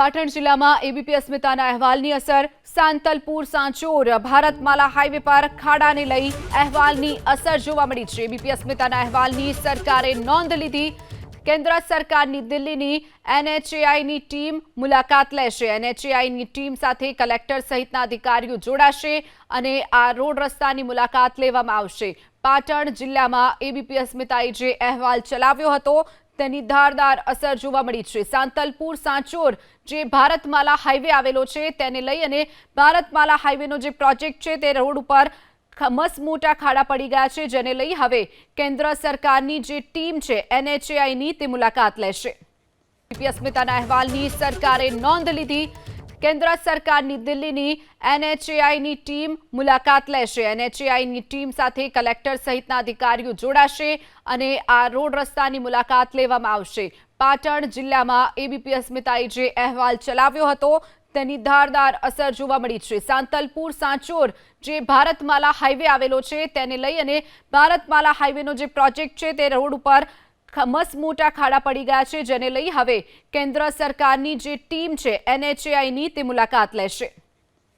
પાટણ જિલ્લામાં એબીપી અસ્મિતાના અહેવાલની અસર, સાંતલપુર, સાંચોર, ભારતમાલા હાઈવે પર ખાડાને લઈ અહેવાલની અસર જોવા મળી છે. એબીપી અસ્મિતાના અહેવાલની સરકારે નોંધ લીધી, કેન્દ્ર સરકારની દિલ્હીની એનએચએઆઈની ટીમ મુલાકાત લેશે. એનએચએઆઈની ટીમ સાથે કલેક્ટર સહિતના અધિકારીઓ જોડાશે અને આ રોડ રસ્તાની મુલાકાત લેવામાં આવશે. પાટણ જિલ્લામાં એબીપી અસ્મિતાએ જે અહેવાલ ચલાવ્યો હતો તેની ધારદાર અસર જોવા મળી છે. સાંતલપુર, સાંચોર જે ભારતમાલા હાઈવે આવેલો છે, તેને લઈ અને ભારતમાલા હાઈવેનો જે પ્રોજેક્ટ છે, તે રોડ ઉપર મસ મોટા ખાડા પડી ગયા છે, જેને લઈ હવે કેન્દ્ર સરકારની જે ટીમ છે, એનએચએઆઈની તે મુલાકાત લેશે. અસ્મિતાના અહેવાલની સરકારે નોંધ લીધી કેન્દ્ર સરકારની દિલ્હીની એનએચએઆઈની ટીમ મુલાકાત લેશે. એનએચએઆઈની ટીમ સાથે કલેક્ટર સહિતના અધિકારીઓ જોડાશે અને આ રોડ રસ્તાની મુલાકાત લેવામાં આવશે. પાટણ જિલ્લામાં એબીપી અસ્મિતાએ જે અહેવાલ ચલાવ્યો હતો, તેની ધારદાર અસર જોવા મળી છે. સાંતલપુર સાંચોર જે ભારતમાલા હાઈવે આવેલો છે, તેને લઈ અને ભારતમાલા હાઈવેનો જે પ્રોજેક્ટ છે, તે રોડ ઉપર મસ મોટા ખાડા પડી ગયા છે, જેને લઈ હવે કેન્દ્ર સરકારની જે ટીમ છે, એનએચએઆઈની તે મુલાકાત લેશે.